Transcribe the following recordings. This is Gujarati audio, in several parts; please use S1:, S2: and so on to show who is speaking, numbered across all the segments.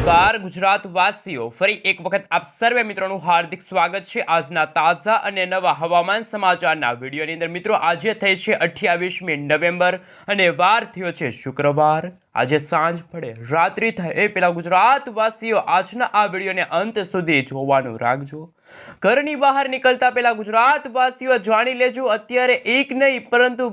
S1: નમસ્કાર ગુજરાત વાસીઓ ફરી એક વખત આપ સર્વે મિત્રોનું હાર્દિક સ્વાગત છે. આજના તાજા અને નવા હવામાન સમાચારના વિડીયોની અંદર મિત્રો, આજે થઈ છે અઠ્યાવીસમી નવેમ્બર અને વાર થયો છે શુક્રવાર. આજે સાંજ પડે, રાત્રિ થાય. એ પહેલાં ગુજરાતવાસીઓ આજના આ વિડીયોને અંત સુધી જોવાનું રાખજો. ઘરની બહાર નીકળતા પહેલાં ગુજરાતવાસીઓ જાણી લેજો, અત્યારે એક નહીં, પરંતુ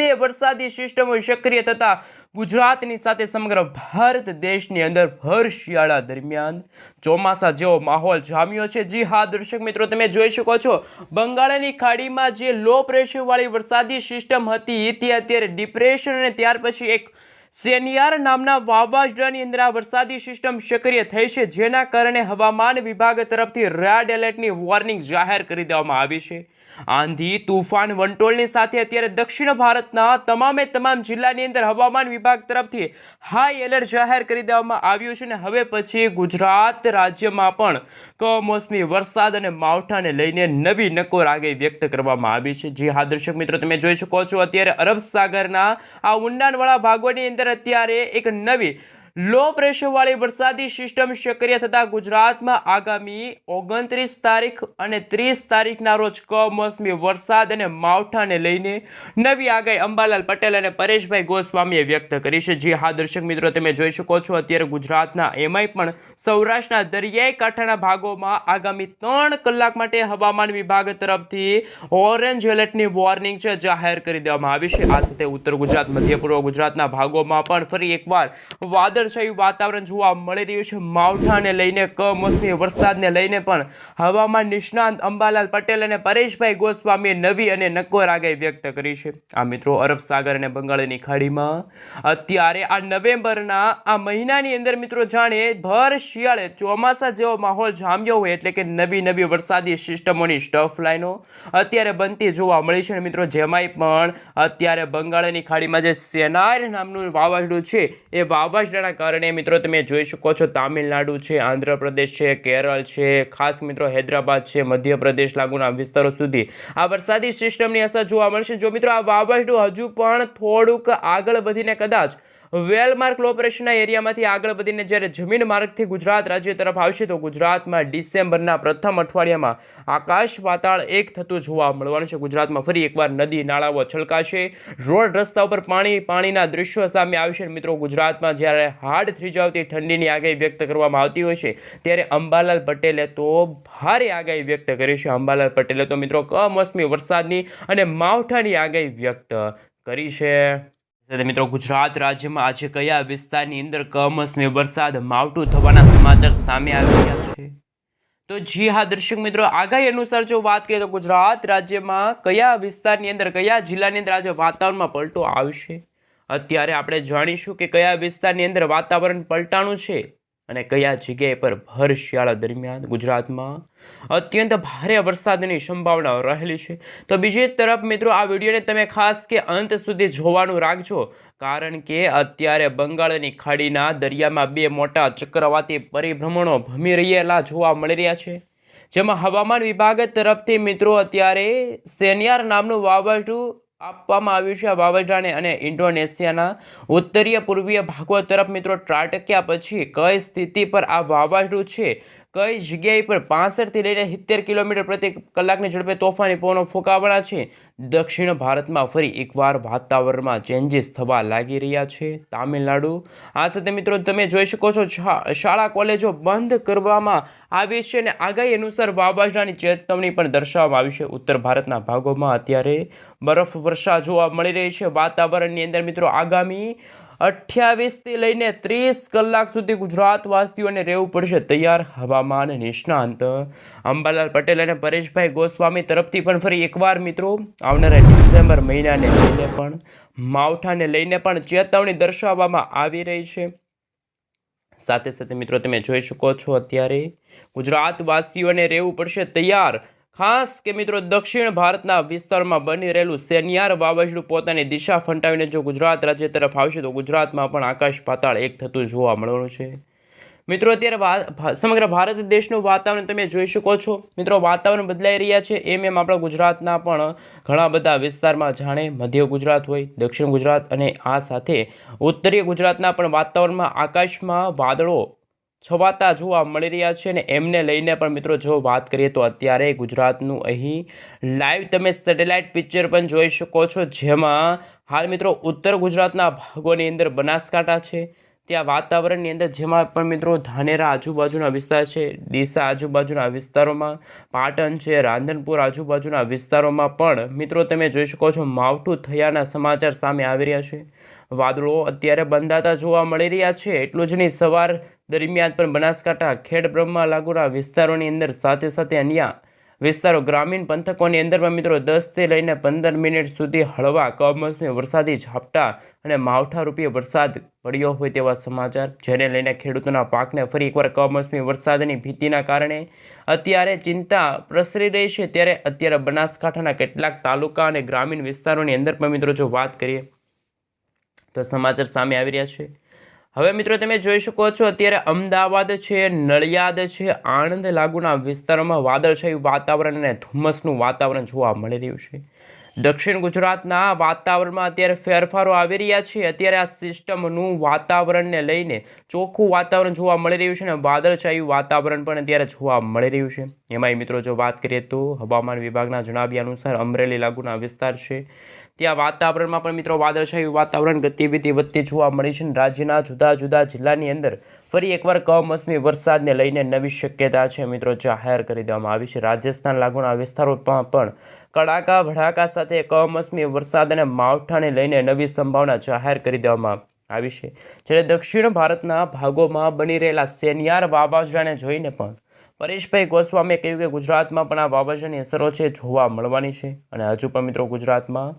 S1: બે વરસાદી સિસ્ટમો સક્રિય થતા ગુજરાતની સાથે સમગ્ર ભારત દેશની અંદર ભર શિયાળા દરમિયાન. ચોમાસા જેવો માહોલ જામ્યો છે. જી હા, દર્શક મિત્રો, તમે જોઈ શકો છો, બંગાળની ખાડીમાં જે લો પ્રેશરવાળી વરસાદી સિસ્ટમ હતી તે અત્યારે ડિપ્રેશન અને ત્યાર પછી એક સેનિયાર નામના વાવાઝોડાની અંદર આ વરસાદી સિસ્ટમ સક્રિય થઈ છે, જેના કારણે હવામાન વિભાગ તરફથી રેડ એલર્ટની વોર્નિંગ જાહેર કરી દેવામાં આવી છે. આંધી, તુફાન, વંટોળની સાથે અત્યારે દક્ષિણ ભારતના તમામે તમામ જિલ્લાની અંદર હવામાન વિભાગ તરફથી હાઈ એલર્ટ જાહેર કરી દેવામાં આવ્યું છે અને હવે પછી ગુજરાત રાજ્યમાં પણ કમોસમી વરસાદ અને માવઠાને લઈને નવી નકોર આગાહી વ્યક્ત કરવામાં આવી છે. જે હા, દર્શક મિત્રો, તમે જોઈ શકો છો, અત્યારે અરબ સાગરના આ ઊંડાણવાળા ભાગોની અંદર અત્યારે એક નવી લો પ્રેશરવાળી વરસાદી સિસ્ટમ સક્રિય થતા ગુજરાતમાં આગામી ઓગણત્રીસ તારીખ અને ત્રીસ તારીખના રોજ કમોસમી વરસાદ અને માવઠાને લઈને નવી આગાહી અંબાલાલ પટેલ અને પરેશભાઈ ગોસ્વામીએ વ્યક્ત કરી છે. જે હા, દર્શક મિત્રો, તમે જોઈ શકો છો, અત્યારે ગુજરાતના એમાંય પણ સૌરાષ્ટ્રના દરિયાઈ કાંઠાના ભાગોમાં આગામી ત્રણ કલાક માટે હવામાન વિભાગ તરફથી ઓરેન્જ એલર્ટની વોર્નિંગ છે, જાહેર કરી દેવામાં આવી છે. આ સાથે ઉત્તર ગુજરાત, મધ્ય પૂર્વ ગુજરાતના ભાગોમાં પણ ફરી એકવાર વાદળછાયું વાતાવરણ જોવા મળી રહ્યું છે. માવઠાને લઈને કમોસમી વરસાદને લઈને પણ હવામાન નિષ્ણાંત અંબાલાલ પટેલ અને પરેશભાઈ ગોસ્વામીએ નવી અને નક્કોર આગાહી વ્યક્ત કરી છે. આ મિત્રો અરબ સાગર અને બંગાળની ખાડીમાં અત્યારે આ નવેમ્બરના આ મહિનાની અંદર મિત્રો જાણે ભર શિયાળે ચોમાસા જેવો માહોલ જામ્યો હોય એટલે કે નવી નવી વરસાદી સિસ્ટમોની સ્ટફ લાઈનો અત્યારે બનતી જોવા મળી છે મિત્રો જેમાંય પણ અત્યારે બંગાળની ખાડીમાં જે સેનાર નામનું વાવાઝોડું છે, એ વાવાઝોડાના કારણે મિત્રો તમે જોઈ શકો છો, તામિલનાડુ છે, આંધ્રપ્રદેશ છે, કેરળ છે, ખાસ મિત્રો હૈદરાબાદ છે, મધ્યપ્રદેશ લાગુના વિસ્તારો સુધી. આ વરસાદી સિસ્ટમની અસર જોવા મળશે. જો મિત્રો આ વાવાઝોડું હજુ પણ થોડુંક આગળ વધીને કદાચ વેલમાર્ક ઓપરેશનના એરિયામાંથી આગળ વધીને જ્યારે જમીન માર્ગથી ગુજરાત રાજ્ય તરફ આવશે, તો ગુજરાતમાં ડિસેમ્બરના પ્રથમ અઠવાડિયામાં આકાશ પાતાળ એક થતું જોવા મળવાનું છે. ગુજરાતમાં ફરી એકવાર નદી, નાળાઓ છલકાશે. રોડ રસ્તા ઉપર પાણી, પાણીના દૃશ્યો સામે આવશે. મિત્રો, ગુજરાતમાં જ્યારે હાડ થ્રીજાવતી ઠંડીની આગાહી વ્યક્ત કરવામાં આવતી હોય છે. ત્યારે અંબાલાલ પટેલે તો ભારે આગાહી વ્યક્ત કરી છે. અંબાલાલ પટેલે તો મિત્રો કમોસમી વરસાદની અને માવઠાની આગાહી વ્યક્ત કરી છે. સાથે મિત્રો, ગુજરાત રાજ્યમાં આજે કયા વિસ્તારની અંદર કમોસમી વરસાદ માવઠું થવાના સમાચાર સામે આવી રહ્યા છે? તો જી હા, દર્શક મિત્રો, આગાહી અનુસાર જો વાત કરીએ તો ગુજરાત રાજ્યમાં કયા વિસ્તારની અંદર, કયા જિલ્લાની અંદર આજે વાતાવરણમાં પલટો આવશે? અત્યારે આપણે જાણીશું કે કયા વિસ્તારની અંદર વાતાવરણ પલટાણું છે. અને કયા જગ્યાએ પર ભર શિયાળા દરમિયાન ગુજરાતમાં અત્યંત ભારે વરસાદની સંભાવના રહેલી છે. તો બીજી તરફ મિત્રો, આ વિડીયોને તમે ખાસ કે અંત સુધી જોવાનું રાખજો, કારણ કે અત્યારે બંગાળની ખાડીના દરિયામાં બે મોટા ચક્રવાતી પરિભ્રમણો ભમી રહેલા જોવા મળી રહ્યા છે. જેમાં હવામાન વિભાગ તરફથી મિત્રો, અત્યારે સેનિયાર નામનું વાવાઝોડું આપવામાં આવ્યું છે આ વાવાઝાને અને ઇન્ડોનેશિયાના ઉત્તરીય પૂર્વીય ભાગો તરફ મિત્રો, ત્રાટક્યા પછી કઈ સ્થિતિ પર આ વાવાઝોડું છે? કઈ જગ્યાએ પર પાસઠથી લઈને સિત્તેર કિલોમીટર પ્રતિ કલાકની ઝડપે તોફાની પવનો ફૂંકાવાના છે. દક્ષિણ ભારતમાં ફરી એકવાર વાતાવરણમાં ચેન્જીસ થવા લાગી રહ્યા છે. તામિલનાડુ. આ સાથે મિત્રો તમે જોઈ શકો છો શાળા કોલેજો બંધ કરવામાં આવી છે અને આગાહી અનુસાર વાવાઝોડાની ચેતવણી પણ દર્શાવવામાં આવી છે. ઉત્તર ભારતના ભાગોમાં અત્યારે બરફ વર્ષા જોવા મળી રહી છે. વાતાવરણની અંદર મિત્રો આગામી અઠ્યાવીસથી લઈને ત્રીસ કલાક સુધી ગુજરાતવાસીઓને રહેવું પડશે તૈયાર હવામાન નિષ્ણાંત. અંબાલાલ પટેલ અને પરેશભાઈ ગોસ્વામી તરફથી પણ ફરી એકવાર મિત્રો, આવનારા ડિસેમ્બર મહિનાને લઈને પણ, માવઠાને લઈને પણ ચેતવણી દર્શાવવામાં આવી રહી છે. સાથે સાથે મિત્રો, તમે જોઈ શકો છો અત્યારે ગુજરાતવાસીઓને રહેવું પડશે તૈયાર ખાસ કે મિત્રો દક્ષિણ ભારતના વિસ્તારમાં બની રહેલું સેનિયાર વાવાઝોડું પોતાની દિશા ફંટાવીને જો ગુજરાત રાજ્ય તરફ આવશે તો ગુજરાતમાં પણ આકાશ પાતાળ એક થતું જોવા મળવાનું છે. મિત્રો અત્યારે સમગ્ર ભારત દેશનું વાતાવરણ તમે જોઈ શકો છો. મિત્રો વાતાવરણ બદલાઈ રહ્યા છે. એમ એમ આપણા ગુજરાતના પણ ઘણા બધા વિસ્તારમાં જાણે મધ્ય ગુજરાત હોય, દક્ષિણ ગુજરાત અને આ સાથે ઉત્તરીય ગુજરાતના પણ વાતાવરણમાં આકાશમાં વાદળો છવાતા જોવા મળી રહ્યા છે અને એમને લઈને પણ મિત્રો જો વાત કરીએ તો અત્યારે ગુજરાતનું અહીં લાઈવ તમે સેટેલાઇટ પિક્ચર પણ જોઈ શકો છો, જેમાં હાલ મિત્રો ઉત્તર ગુજરાતના ભાગોની અંદર બનાસકાંઠા છે, ત્યાં વાતાવરણની અંદર જેમાં પણ મિત્રો ધાનેરા આજુબાજુના વિસ્તાર છે, ડીસા આજુબાજુના વિસ્તારોમાં, પાટણ છે, રાંધનપુર આજુબાજુના વિસ્તારોમાં પણ મિત્રો તમે જોઈ શકો છો માવઠું થયાના સમાચાર સામે આવી રહ્યા છે. વાદળો અત્યારે બંધાતા જોવા મળી રહ્યા છે, એટલું જ નહીં, સવાર દરમિયાન પણ બનાસકાંઠા ખેડ બ્રહ્મા લાગુના વિસ્તારોની અંદર સાથે સાથે અન્ય વિસ્તારો, ગ્રામીણ પંથકોની અંદર પણ મિત્રો દસથી લઈને પંદર મિનિટ સુધી હળવા કમોસમી વરસાદી ઝાપટા અને માવઠા રૂપીય વરસાદ પડ્યો હોય તેવા સમાચાર. જેને લઈને ખેડૂતોના પાકને ફરી એકવાર કમોસમી વરસાદની ભીતિના કારણે અત્યારે ચિંતા પ્રસરી રહી છે. ત્યારે અત્યારે બનાસકાંઠાના કેટલાક તાલુકા અને ગ્રામીણ વિસ્તારોની અંદર પણ મિત્રો જો વાત કરીએ તો સમાચાર સામે આવી રહ્યા છે. હવે મિત્રો તમે જોઈ શકો છો, અત્યારે અમદાવાદ છે, નડિયાદ છે, આણંદ લાગુના વિસ્તારોમાં વાદળછાયું વાતાવરણ અને ધુમ્મસનું વાતાવરણ જોવા મળી રહ્યું છે. દક્ષિણ ગુજરાતના વાતાવરણમાં અત્યારે ફેરફારો આવી રહ્યા છે. અત્યારે આ સિસ્ટમનું વાતાવરણને લઈને ચોખ્ખું વાતાવરણ જોવા મળી રહ્યું છે અને વાદળછાયું વાતાવરણ પણ અત્યારે જોવા મળી રહ્યું છે. એમાંય મિત્રો જો વાત કરીએ તો હવામાન વિભાગના જણાવ્યા અનુસાર અમરેલી લાગુના વિસ્તાર છે. ત્યાં વાતાવરણમાં પણ મિત્રો વાદળછાયું વાતાવરણ ગતિવિધિ વધતી જોવા મળી છે રાજ્યના જુદા જુદા જિલ્લાની અંદર ફરી એકવાર કમોસમી વરસાદને લઈને નવી શક્યતા છે મિત્રો જાહેર કરી દેવામાં આવી છે. રાજસ્થાન લાગુના વિસ્તારોમાં પણ કડાકા, ભડાકા સાથે કમોસમી વરસાદ અને માવઠાને લઈને નવી સંભાવના જાહેર કરી દેવામાં આવી છે. જ્યારે દક્ષિણ ભારતના ભાગોમાં બની રહેલા સેનિયાર વાવાઝોડાને જોઈને પણ પરેશભાઈ ગોસ્વામીએ કહ્યું કે ગુજરાતમાં પણ આ વાવાઝોડાની અસરો છે, જોવા મળવાની છે. અને હજુ પણ મિત્રો ગુજરાતમાં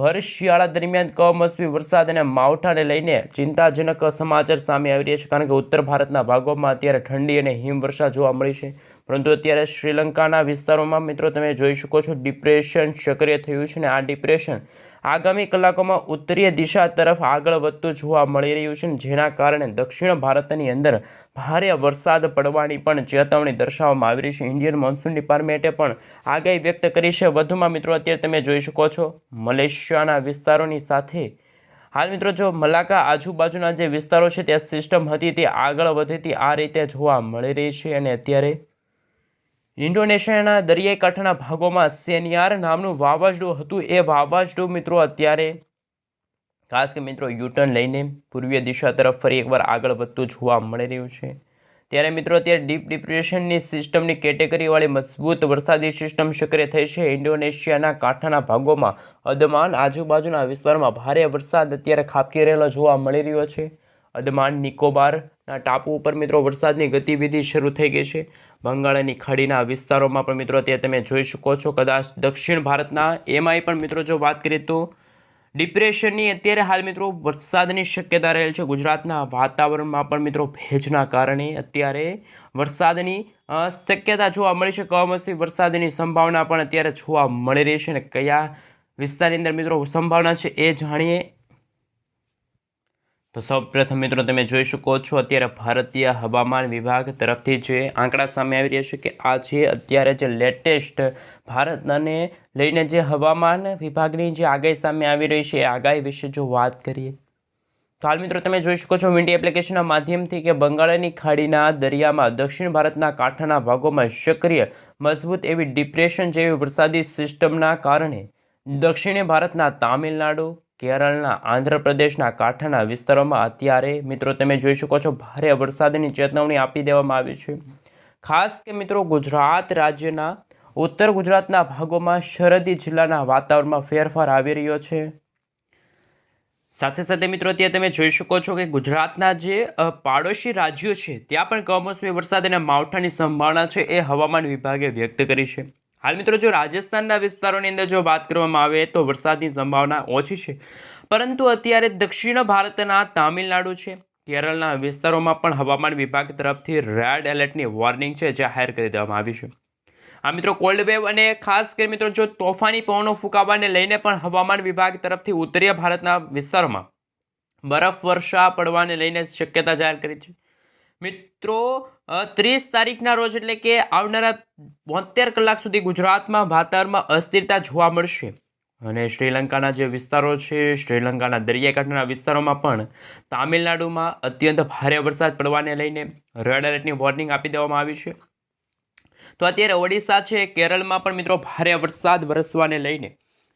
S1: ભર શિયાળા દરમિયાન કમોસમી વરસાદ અને માવઠાને લઈને ચિંતાજનક સમાચાર સામે આવી રહ્યા છે, કારણ કે ઉત્તર ભારતના ભાગોમાં અત્યારે ઠંડી અને હિમવર્ષા જોવા મળી છે. પરંતુ અત્યારે શ્રીલંકાના વિસ્તારોમાં મિત્રો તમે જોઈ શકો છો ડિપ્રેશન સક્રિય થયું છે અને આ ડિપ્રેશન આગામી કલાકોમાં ઉત્તરીય દિશા તરફ આગળ વધતું જોવા મળી રહ્યું છે જેના કારણે દક્ષિણ ભારતની અંદર ભારે વરસાદ પડવાની પણ ચેતવણી દર્શાવવામાં આવી રહી છે. ઇન્ડિયન મોન્સૂન ડિપાર્ટમેન્ટે પણ આગાહી વ્યક્ત કરી છે. વધુમાં મિત્રો અત્યારે તમે જોઈ શકો છો મલેશિયાના વિસ્તારોની સાથે હાલ મિત્રો જો મલાકા આજુબાજુના જે વિસ્તારો છે, ત્યાં સિસ્ટમ હતી તે આગળ વધેતી આ રીતે જોવા મળી રહી છે અને અત્યારે ઇન્ડોનેશિયાના દરિયાઈ કાંઠાના ભાગોમાં સેનિયાર નામનું વાવાઝોડું હતું. એ વાવાઝોડું મિત્રો અત્યારે, ખાસ કે મિત્રો, યુટર્ન લઈને પૂર્વીય દિશા તરફ ફરી એકવાર આગળ વધતું જોવા મળી રહ્યું છે. ત્યારે મિત્રો, અત્યારે ડીપ ડિપ્રેશનની સિસ્ટમની કેટેગરીવાળી મજબૂત વરસાદી સિસ્ટમ સક્રિય થઈ છે. ઇન્ડોનેશિયાના કાંઠાના ભાગોમાં અદમાન આજુબાજુના વિસ્તારમાં ભારે વરસાદ અત્યારે ખાબકી રહેલો જોવા મળી રહ્યો છે. અદમાન નિકોબારના ટાપુ ઉપર મિત્રો વરસાદની ગતિવિધિ શરૂ થઈ ગઈ છે. બંગાળની ખાડીના વિસ્તારોમાં પણ મિત્રો અત્યારે તમે જોઈ શકો છો. કદાચ દક્ષિણ ભારતના એમાંય પણ મિત્રો જો વાત કરીએ તો ડિપ્રેશનની અત્યારે હાલ મિત્રો વરસાદની શક્યતા રહેલ છે. ગુજરાતના વાતાવરણમાં પણ મિત્રો ભેજના કારણે અત્યારે વરસાદની શક્યતા જોવા મળી છે. કમોસમી વરસાદની સંભાવના પણ અત્યારે જોવા મળી રહી છે અને કયા વિસ્તારની અંદર મિત્રો સંભાવના છે એ જાણીએ તો સૌપ્રથમ મિત્રો, તમે જોઈ શકો છો અત્યારે ભારતીય હવામાન વિભાગ તરફથી જે આંકડા સામે આવી રહ્યા છે કે આ છે અત્યારે જે લેટેસ્ટ ભારતને લઈને જે હવામાન વિભાગની જે આગાહી સામે આવી રહી છે, એ આગાહી વિશે જો વાત કરીએ. તો હાલ મિત્રો, તમે જોઈ શકો છો વિન્ડી એપ્લિકેશનના માધ્યમથી કે બંગાળની ખાડીના દરિયામાં દક્ષિણ ભારતના કાંઠાના ભાગોમાં સક્રિય, મજબૂત એવી ડિપ્રેશન જેવી વરસાદી સિસ્ટમના કારણે દક્ષિણ ભારતના તામિલનાડુ કેરળના આંધ્રપ્રદેશના કાંઠાના વિસ્તારોમાં અત્યારે, મિત્રો, તમે જોઈ શકો છો, ભારે વરસાદની ચેતવણી આપી દેવામાં આવી છે. ખાસ કે, મિત્રો, ગુજરાત રાજ્યના, ઉત્તર ગુજરાતના ભાગોમાં શરદી જિલ્લાના વાતાવરણમાં ફેરફાર આવી રહ્યો છે. સાથે સાથે, મિત્રો, અત્યારે તમે જોઈ શકો છો કે ગુજરાતના જે પાડોશી રાજ્યો છે, ત્યાં પણ કમોસમી વરસાદ અને માવઠાની સંભાવના છે એ હવામાન વિભાગે વ્યક્ત કરી છે. હાલ મિત્રો, જો રાજસ્થાનના વિસ્તારોની અંદર જો વાત કરવામાં આવે તો વરસાદની સંભાવના ઓછી છે. પરંતુ અત્યારે દક્ષિણ ભારતના તામિલનાડુ છે. કેરળના વિસ્તારોમાં પણ હવામાન વિભાગ તરફથી રેડ એલર્ટની વોર્નિંગ છે જાહેર કરી દેવામાં આવી છે. આ મિત્રો, કોલ્ડ વેવ અને ખાસ કરી મિત્રો, જો તોફાની પવનો ફૂંકાવાને લઈને પણ હવામાન વિભાગ તરફથી ઉત્તરીય ભારતના વિસ્તારોમાં બરફ વર્ષા પડવાને લઈને શક્યતા જાહેર કરી છે. મિત્રો ત્રીસ તારીખના રોજ એટલે કે આવનારા બોતેર કલાક સુધી ગુજરાતમાં વાતાવરણમાં અસ્થિરતા જોવા મળશે. અને શ્રીલંકાના જે વિસ્તારો છે, શ્રીલંકાના દરિયાકાંઠાના વિસ્તારોમાં પણ તામિલનાડુમાં અત્યંત ભારે વરસાદ પડવાને લઈને રેડ એલર્ટની વોર્નિંગ આપી દેવામાં આવી છે. તો અત્યારે ઓડિશા છે, કેરળમાં પણ મિત્રો ભારે વરસાદ વરસવાને લઈને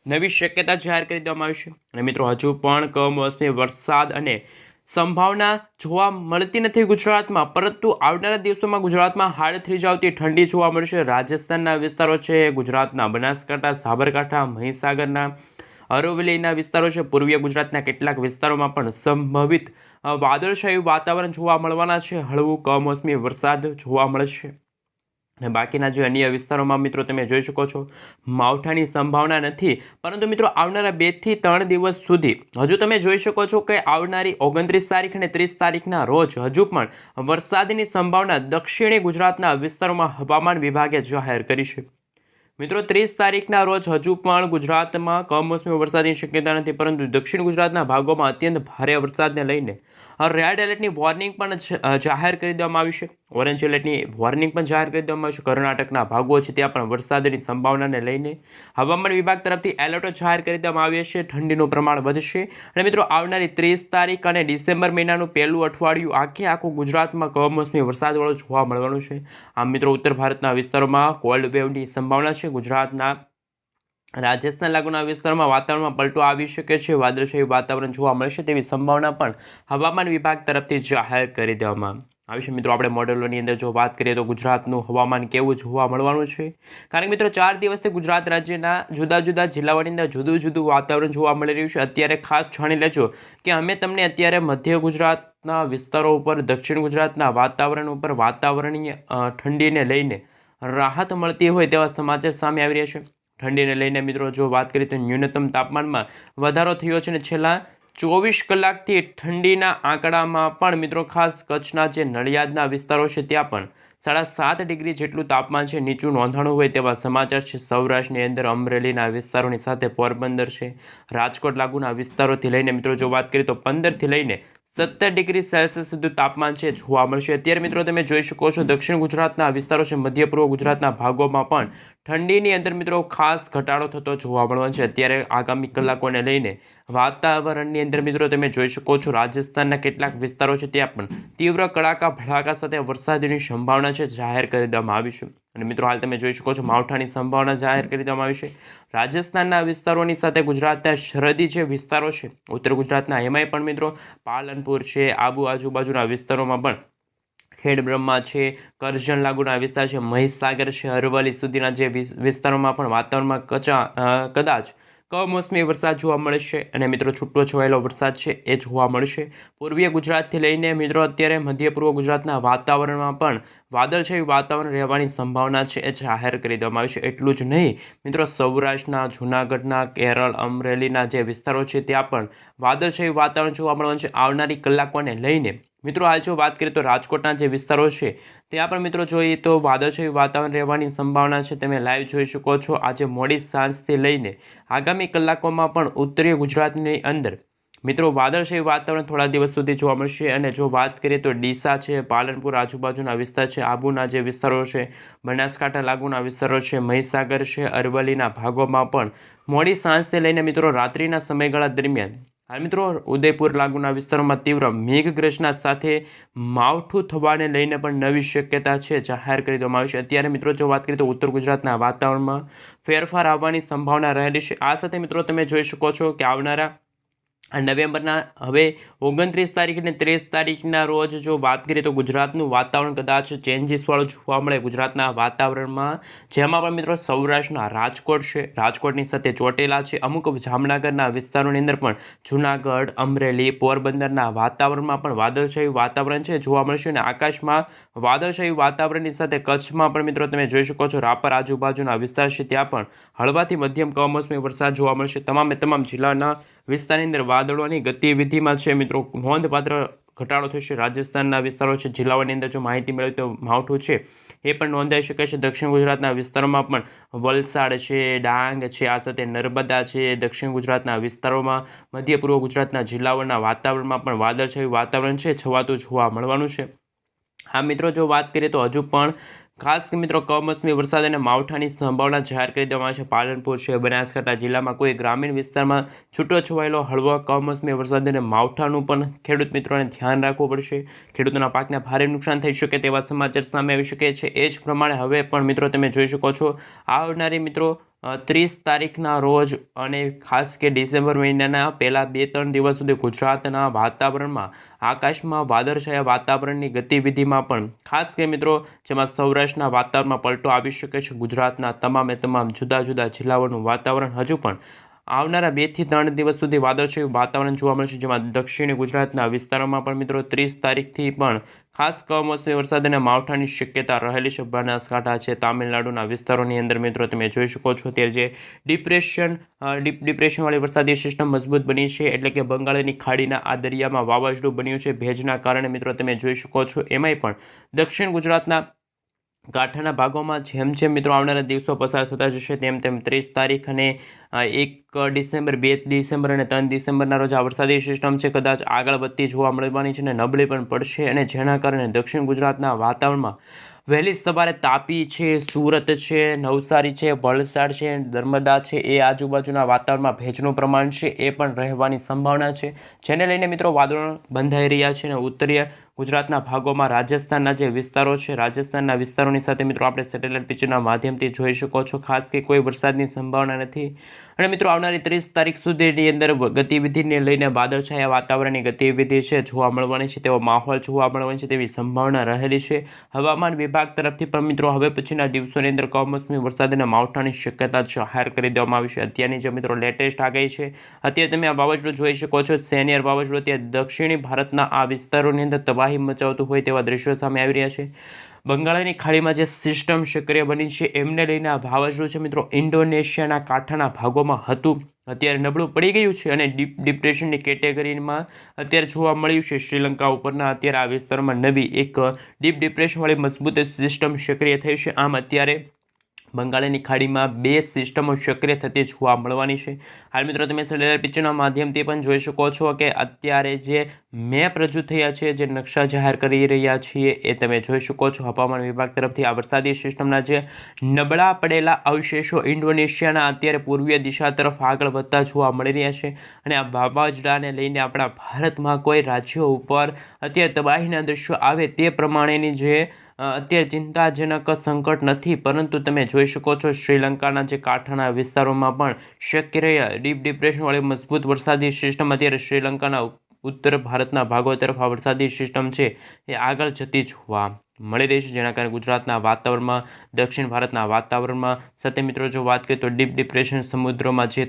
S1: નવી શક્યતા જાહેર કરી દેવામાં આવી છે. અને મિત્રો હજુ પણ કમોસમી વરસાદ અને સંભાવના જોવા મળતી નથી ગુજરાતમાં, પરંતુ આવનારા દિવસોમાં ગુજરાતમાં હાડ થઈ જાવતી ઠંડી જોવા મળશે. રાજસ્થાનના વિસ્તારો છે, ગુજરાતના બનાસકાંઠા, સાબરકાંઠા, મહીસાગરના, અરવલ્લીના વિસ્તારો છે. પૂર્વીય ગુજરાતના કેટલાક વિસ્તારોમાં પણ સંભવિત વાદળછાયું વાતાવરણ જોવા મળવાના છે. હળવું કમોસમી વરસાદ જોવા મળશે. બાકીના જે અન્ય વિસ્તારોમાં મિત્રો તમે જોઈ શકો છો, માવઠાની સંભાવના નથી, પરંતુ મિત્રો આવનારા બેથી ત્રણ દિવસ સુધી હજુ તમે જોઈ શકો છો કે આવનારી ઓગણત્રીસ તારીખ અને ત્રીસ તારીખના રોજ હજુ પણ વરસાદની સંભાવના દક્ષિણી ગુજરાતના વિસ્તારોમાં હવામાન વિભાગે જાહેર કરી છે. મિત્રો ત્રીસ તારીખના રોજ હજુ પણ ગુજરાતમાં કમોસમી વરસાદની શક્યતા નથી, પરંતુ દક્ષિણ ગુજરાતના ભાગોમાં અત્યંત ભારે વરસાદને લઈને રેડ એલર્ટની વોર્નિંગ પણ જાહેર કરી દેવામાં આવી છે. ઓરેન્જ એલર્ટની વોર્નિંગ પણ જાહેર કરી દેવામાં આવી છે. કર્ણાટકના ભાગો છે, ત્યાં પણ વરસાદની સંભાવનાને લઈને હવામાન વિભાગ તરફથી એલર્ટો જાહેર કરી દેવામાં આવ્યા છે. ઠંડીનું પ્રમાણ વધશે. અને મિત્રો, આવનારી ત્રીસ તારીખ અને ડિસેમ્બર મહિનાનું પહેલું અઠવાડિયું આખે આખું ગુજરાતમાં કમોસમી વરસાદવાળું જોવા મળવાનું છે. આમ મિત્રો, ઉત્તર ભારતના વિસ્તારોમાં કોલ્ડ વેવની સંભાવના છે. ગુજરાતના રાજસ્થાન લાગુના વિસ્તારમાં વાતાવરણમાં પલટો આવી શકે છે. વાદળછાયું વાતાવરણ જોવા મળશે તેવી સંભાવના પણ હવામાન વિભાગ તરફથી જાહેર કરી દેવામાં આવી છે. મિત્રો, આપણે મોડેલોની અંદર જો વાત કરીએ તો ગુજરાતનું હવામાન કેવું જોવા મળવાનું છે? કારણ કે મિત્રો, ચાર દિવસથી ગુજરાત રાજ્યના જુદા જુદા જિલ્લાઓની અંદર જુદું જુદું વાતાવરણ જોવા મળી રહ્યું છે. અત્યારે ખાસ જાણી લેજો કે અમે તમને અત્યારે મધ્ય ગુજરાતના વિસ્તારો ઉપર, દક્ષિણ ગુજરાતના વાતાવરણ ઉપર વાતાવરણીય ઠંડીને લઈને રાહત મળતી હોય તેવા સમાચાર સામે આવી રહ્યા છે. ઠંડીને લઈને મિત્રો જો વાત કરીએ તો ન્યૂનતમ તાપમાનમાં વધારો થયો છે ને છેલ્લા ચોવીસ કલાકથી ઠંડીના આંકડામાં પણ મિત્રો ખાસ કચ્છના જે નડિયાદના વિસ્તારો છે ત્યાં પણ સાડા સાત ડિગ્રી જેટલું તાપમાન છે. નીચું નોંધાણું હોય તેવા સમાચાર છે. સૌરાષ્ટ્રની અંદર અમરેલીના વિસ્તારોની સાથે પોરબંદર છે. રાજકોટ લાગુના વિસ્તારોથી લઈને મિત્રો જો વાત કરીએ તો પંદરથી લઈને સત્તર ડિગ્રી સેલ્સિયસ સુધી તાપમાન છે જોવા મળશે. અત્યારે મિત્રો તમે જોઈ શકો છો દક્ષિણ ગુજરાતના વિસ્તારો છે. મધ્ય પૂર્વ ગુજરાતના ભાગોમાં પણ ઠંડીની અંદર મિત્રો ખાસ ઘટાડો થતો જોવા મળવાનો છે. અત્યારે આગામી કલાકોને લઈને વાતાવરણની અંદર મિત્રો તમે જોઈ શકો છો, રાજસ્થાનના કેટલાક વિસ્તારો છે ત્યાં પણ તીવ્ર કડાકા, ભડાકા સાથે વરસાદની સંભાવના છે જાહેર કરી દેવામાં આવી છે. અને મિત્રો હાલ તમે જોઈ શકો છો માવઠાની સંભાવના જાહેર કરી દેવામાં આવી છે. રાજસ્થાનના વિસ્તારોની સાથે ગુજરાતના શરદી જે વિસ્તારો છે, ઉત્તર ગુજરાતના એમાંય પણ મિત્રો પાલનપુર છે આબુ આજુબાજુના વિસ્તારોમાં પણ ખેડબ્રહ્મા છે, કરજણ લાગુના વિસ્તાર છે, મહીસાગર છે, અરવલ્લી સુધીના જે વિસ્તારોમાં પણ વાતાવરણમાં કચા કદાચ કમોસમી વરસાદ જોવા મળશે અને મિત્રો છૂટો છવાયેલો વરસાદ છે એ જોવા મળશે. પૂર્વીય ગુજરાતથી લઈને મિત્રો અત્યારે મધ્ય પૂર્વ ગુજરાતના વાતાવરણમાં પણ વાદળછાયું વાતાવરણ રહેવાની સંભાવના છે એ જાહેર કરી દેવામાં આવી છે. એટલું જ નહીં, મિત્રો સૌરાષ્ટ્રના, જૂનાગઢના, કેરળ, અમરેલીના જે વિસ્તારો છે ત્યાં પણ વાદળછાયું વાતાવરણ જોવા મળવાનું છે. આવનારી કલાકોને લઈને મિત્રો, હાલ જો વાત કરીએ તો રાજકોટના જે વિસ્તારો છે, ત્યાં પણ મિત્રો જોઈએ તો વાદળછાયું વાતાવરણ રહેવાની સંભાવના છે. તમે લાઈવ જોઈ શકો છો. આજે મોડી સાંજથી લઈને આગામી કલાકોમાં પણ ઉત્તરીય ગુજરાતની અંદર મિત્રો વાદળછાયું વાતાવરણ થોડા દિવસ સુધી જોવા મળશે. અને જો વાત કરીએ તો ડીસા છે, પાલનપુર આજુબાજુના વિસ્તાર છે, આબુના જે વિસ્તારો છે, બનાસકાંઠા લાગુના વિસ્તારો છે, મહીસાગર છે, અરવલ્લીના ભાગોમાં પણ મોડી સાંજથી લઈને મિત્રો રાત્રિના સમયગાળા દરમિયાન હાલ મિત્રો, ઉદયપુર લાગુના વિસ્તારોમાં તીવ્ર મેઘગર્જના સાથે માવઠું થવાને લઈને પણ નવી શક્યતા છે જાહેર કરી દેવામાં આવી છે. અત્યારે મિત્રો, જો વાત કરીએ તો ઉત્તર ગુજરાતના વાતાવરણમાં ફેરફાર આવવાની સંભાવના રહેલી છે. આ સાથે મિત્રો, તમે જોઈ શકો છો કે આવનારા નવેમ્બરના, હવે ઓગણત્રીસ તારીખ અને ત્રીસ તારીખના રોજ જો વાત કરીએ તો ગુજરાતનું વાતાવરણ કદાચ ચેન્જીસવાળું જોવા મળે. ગુજરાતના વાતાવરણમાં, જેમાં પણ મિત્રો સૌરાષ્ટ્રના રાજકોટ છે. રાજકોટની સાથે ચોટેલા છે. અમુક જામનગરના વિસ્તારોની અંદર પણ જુનાગઢ, અમરેલી, પોરબંદરના વાતાવરણમાં પણ વાદળછાયું વાતાવરણ છે જોવા મળશે અને આકાશમાં વાદળછાયું વાતાવરણની સાથે કચ્છમાં પણ મિત્રો તમે જોઈ શકો છો રાપર આજુબાજુના વિસ્તાર છે. ત્યાં પણ હળવાથી મધ્યમ કમોસમી વરસાદ જોવા મળશે. તમામે તમામ જિલ્લાના વિસ્તારની અંદર વાદળોની ગતિવિધિમાં છે. મિત્રો, નોંધપાત્ર ઘટાડો થશે રાજસ્થાનના વિસ્તારો છે, જિલ્લાઓની અંદર જો માહિતી મેળવી તો માવઠું છે. એ પણ નોંધાઈ શકે છે. દક્ષિણ ગુજરાતના વિસ્તારોમાં પણ વલસાડ છે, ડાંગ છે, આ સાથે નર્મદા છે. દક્ષિણ ગુજરાતના વિસ્તારોમાં મધ્ય પૂર્વ ગુજરાતના જિલ્લાઓના વાતાવરણમાં પણ વાદળછાયું વાતાવરણ છે. છવાતું જોવા મળવાનું છે. હા, મિત્રો, જો વાત કરીએ તો હજુ પણ ખાસ કે મિત્રો, કમોસમી વરસાદ અને માવઠાની સંભાવના જાહેર કરી દેવામાં છે. પાલનપુર છે, બનાસકાંઠા જિલ્લામાં કોઈ ગ્રામીણ વિસ્તારમાં છૂટો છવાયેલો હળવો કમોસમી વરસાદ અને માવઠાનું પણ ખેડૂત મિત્રોને ધ્યાન રાખવું પડશે. ખેડૂતોના પાકને ભારે નુકસાન થઈ શકે તેવા સમાચાર સામે આવી શકે છે. એ જ પ્રમાણે હવે પણ મિત્રો, તમે જોઈ શકો છો, આવનારી મિત્રો ત્રીસ તારીખના રોજ અને ખાસ કે ડિસેમ્બર મહિનાના પહેલાં બે ત્રણ દિવસ સુધી ગુજરાતના વાતાવરણમાં, આકાશમાં વાદળછાયા વાતાવરણની ગતિવિધિમાં પણ, ખાસ કે મિત્રો જેમાં સૌરાષ્ટ્રના વાતાવરણમાં પલટો આવી શકે છે ગુજરાતના તમામે તમામ જુદા જુદા જિલ્લાઓનું વાતાવરણ હજુ પણ આવનારા બેથી ત્રણ દિવસ સુધી વાદળછાયું વાતાવરણ જોવા મળશે, જેમાં દક્ષિણ ગુજરાતના વિસ્તારોમાં પણ મિત્રો ત્રીસ તારીખથી પણ ખાસ કમોસમી વરસાદ અને માવઠાની શક્યતા રહેલી છે. બનાસકાંઠા છે, તામિલનાડુના વિસ્તારોની અંદર મિત્રો તમે જોઈ શકો છો ત્યારે જે ડિપ્રેશન ડીપ, ડિપ્રેશનવાળી વરસાદી સિસ્ટમ મજબૂત બની છે, એટલે કે બંગાળની ખાડીના આ દરિયામાં વાવાઝોડું બન્યું છે. ભેજના કારણે મિત્રો તમે જોઈ શકો છો, એમાંય પણ દક્ષિણ ગુજરાતના કાંઠાના ભાગોમાં જેમ જેમ મિત્રો આવનારા દિવસો પસાર થતા જશે, તેમ તેમ ત્રીસ તારીખ અને એક ડિસેમ્બર, બે ડિસેમ્બર અને ત્રણ ડિસેમ્બરના રોજ આ વરસાદી સિસ્ટમ છે. કદાચ આગળ વધતી જોવા મળવાની છે અને નબળી પણ પડશે અને જેના કારણે દક્ષિણ ગુજરાતના વાતાવરણમાં વહેલી સવારે તાપી છે, સુરત છે, નવસારી છે, વલસાડ છે, નર્મદા છે, એ આજુબાજુના વાતાવરણમાં ભેજનું પ્રમાણ છે, એ પણ રહેવાની સંભાવના છે. જેને લઈને મિત્રો વાદળો બંધાઈ રહ્યા છે અને ઉત્તરીય ગુજરાતના ભાગોમાં રાજસ્થાનના જે વિસ્તારો છે, રાજસ્થાનના વિસ્તારોની સાથે મિત્રો આપણે સેટેલાઇટ પિક્ચરના માધ્યમથી જોઈ શકો છો. ખાસ કે કોઈ વરસાદની સંભાવના નથી. અને મિત્રો આવનારી ત્રીસ તારીખ સુધીની અંદર ગતિવિધિને લઈને વાદળછાયા વાતાવરણની ગતિવિધિ છે, જોવા મળવાની છે, તેવો માહોલ જોવા મળવાની છે, તેવી સંભાવના રહેલી છે. હવામાન વિભાગ તરફથી પણ મિત્રો હવે પછીના દિવસોની અંદર કમોસમી અને માવઠાની શક્યતા જાહેર કરી દેવામાં આવી છે. અત્યારની જે મિત્રો લેટેસ્ટ આગાહી છે, અત્યારે તમે આ વાવાઝોડું જોઈ શકો છો, સેનિયર વાવાઝોડું અત્યારે દક્ષિણી ભારતના આ વિસ્તારોની અંદર તબાહી મચાવતું હોય તેવા દ્રશ્યો સામે આવી રહ્યા છે. બંગાળની ખાડીમાં જે સિસ્ટમ સક્રિય બની છે, એમને લઈને આ વાવાઝોડું છે મિત્રો, ઇન્ડોનેશિયાના કાંઠાના ભાગોમાં હતું. અત્યારે નબળું પડી ગયું છે અને ડીપ, ડિપ્રેશનની કેટેગરીમાં અત્યારે જોવા મળ્યું છે. શ્રીલંકા ઉપરના અત્યારે આ વિસ્તારમાં નવી એક ડીપ ડિપ્રેશનવાળી મજબૂત સિસ્ટમ સક્રિય થઈ છે. આમ અત્યારે બંગાળની ખાડીમાં બે સિસ્ટમો સક્રિય થતી જોવા મળવાની છે. હાલ મિત્રો, તમે સેટેલાઇટ પિક્ચરના માધ્યમથી પણ જોઈ શકો છો કે અત્યારે જે મેપ રજૂ થયા છે, જે નકશા જાહેર કરી રહ્યા છીએ એ તમે જોઈ શકો છો. હવામાન વિભાગ તરફથી આ વરસાદી સિસ્ટમના જે નબળા પડેલા અવશેષો ઇન્ડોનેશિયાના અત્યારે પૂર્વીય દિશા તરફ આગળ વધતા જોવા મળી રહ્યા છે અને આ વાવાઝોડાને લઈને આપણા ભારતમાં કોઈ રાજ્યો ઉપર અત્યારે તબાહીના દ્રશ્યો આવે તે પ્રમાણેની જે અત્યારે ચિંતાજનક સંકટ નથી, પરંતુ તમે જોઈ શકો છો શ્રીલંકાના જે કાંઠાના વિસ્તારોમાં પણ શક્ય રહ્યા ડીપ ડિપ્રેશનવાળી મજબૂત વરસાદી સિસ્ટમ. અત્યારે શ્રીલંકાના ઉત્તર ભારતના ભાગો તરફ આ વરસાદી સિસ્ટમ છે એ આગળ જતી જોવા મળી રહી છે. જેના કારણે ગુજરાતના વાતાવરણમાં, દક્ષિણ ભારતના વાતાવરણમાં સાથે મિત્રો, જો વાત કરીએ તો ડીપ ડિપ્રેશન સમુદ્રમાં જે